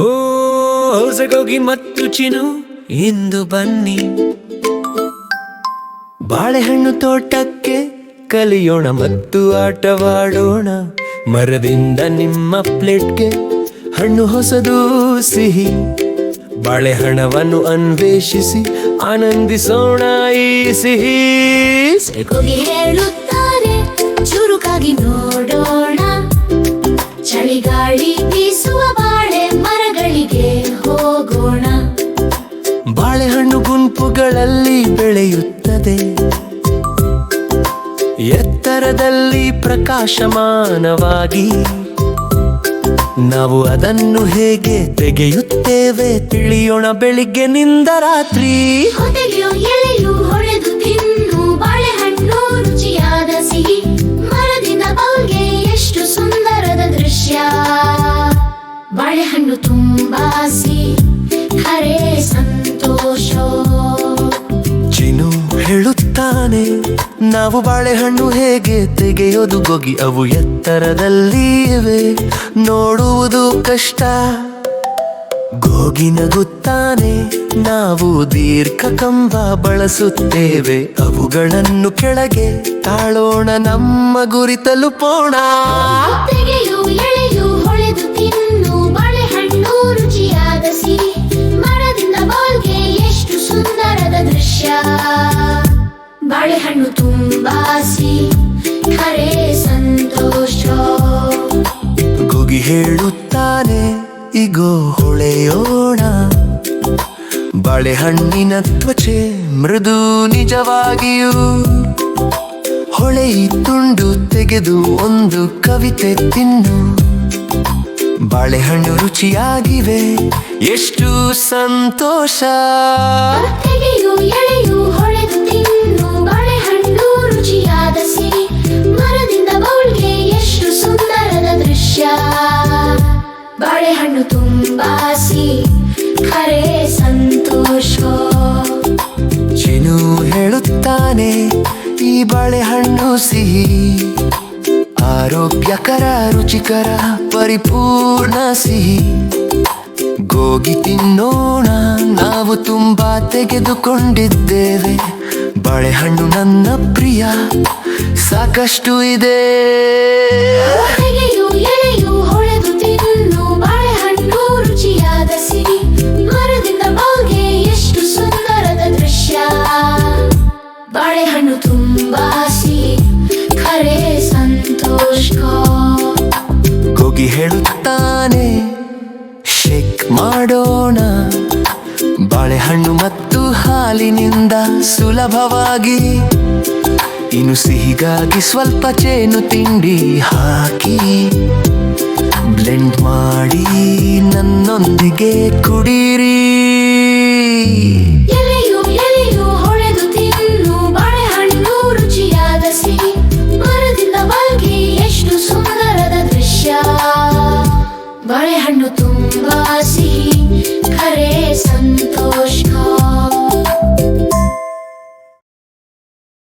ಓ ಹೊಸಗೋಗಿ ಮತ್ತು ಚಿನು ಇಂದು ಬನ್ನಿ. ಬಾಳೆಹಣ್ಣು ತೋಟಕ್ಕೆ ಕಲಿಯೋಣ ಮತ್ತು ಆಟವಾಡೋಣ. ಮರದಿಂದ ನಿಮ್ಮ ಪ್ಲೇಟ್ಗೆ ಹಣ್ಣು ಹೊಸದು ಸಿಹಿ. ಬಾಳೆಹಣವನ್ನು ಅನ್ವೇಷಿಸಿ ಆನಂದಿಸೋಣ ಈ ಸಿಹಿ. ಗುಂಪುಗಳಲ್ಲಿ ಬೆಳೆಯುತ್ತದೆ. ಎತ್ತರದಲ್ಲಿ ಪ್ರಕಾಶಮಾನವಾಗಿ ನಾವು ಅದನ್ನು ಹೇಗೆ ತೆಗೆಯುತ್ತೇವೆ ತಿಳಿಯೋಣ ಬೆಳಿಗ್ಗೆನಿಂದ ರಾತ್ರಿ. ಎಷ್ಟು ಸುಂದರದ ದೃಶ್ಯ. ಬಾಳೆಹಣ್ಣು ತುಂಬಾ ಹೇಳುತ್ತಾನೆ, ನಾವು ಬಾಳೆಹಣ್ಣು ಹೇಗೆ ತೆಗೆಯೋದು ಗೊಗಿ, ಅವು ಎತ್ತರದಲ್ಲಿ ಇವೆ ನೋಡುವುದು ಕಷ್ಟ. ಗೋಗಿ ನಗುತ್ತಾನೆ ನಾವು ದೀರ್ಘ ಕಂಬ ಬಳಸುತ್ತೇವೆ, ಅವುಗಳನ್ನು ಕೆಳಗೆ ತಾಳೋಣ, ನಮ್ಮ ಗುರಿ ತಲುಪೋಣ. ಬಾಳೆಹಣ್ಣು ತುಂಬಾ ಸಿ ಖರೆ ಸಂತೋಷ. ಗುಗಿ ಹೇಳುತ್ತಾನೆ ಇಗೋ ಹೊಳೆಯೋಣ. ಬಾಳೆಹಣ್ಣಿನ ತ್ವಚೆ ಮೃದು ನಿಜವಾಗಿಯೂ. ಹೊಳೆಯಿ ತುಂಡು ತೆಗೆದು ಒಂದು ಕವಿತೆ ತಿನ್ನು. ಬಾಳೆಹಣ್ಣು ರುಚಿಯಾಗಿವೆ ಎಷ್ಟು ಸಂತೋಷ. ಬಾಳೆಹಣ್ಣು ತುಂಬಾ ಸಿ ಖರೆ ಸಂತೋಷ. ಚಿನು ಹೇಳುತ್ತಾನೆ ಈ ಬಾಳೆಹಣ್ಣು ಸಿಹಿ. ಆರೋಗ್ಯಕರ ರುಚಿಕರ ಪರಿಪೂರ್ಣ ಸಿಹಿ. ಗೋಗಿ ತಿನ್ನೋಣ ನಾವು ತುಂಬಾ ತೆಗೆದುಕೊಂಡಿದ್ದೇವೆ. ಬಾಳೆಹಣ್ಣು ನನ್ನ ಪ್ರಿಯ ಸಾಕಷ್ಟು ಇದೆ. ಹೇಳುತ್ತಾನೆ. ಶೇಕ್ ಮಾಡೋಣ. ಬಾಳೆಹಣ್ಣು ಮತ್ತು ಹಾಲಿನಿಂದ ಸುಲಭವಾಗಿ. ಇನ್ನು ಸಿಹಿಗಾಗಿ ಸ್ವಲ್ಪ ಚೇನು ತಿಂಡಿ ಹಾಕಿ. ಬ್ಲೆಂಡ್ ಮಾಡಿ ನನ್ನೊಂದಿಗೆ ಕುಡೀರಿ.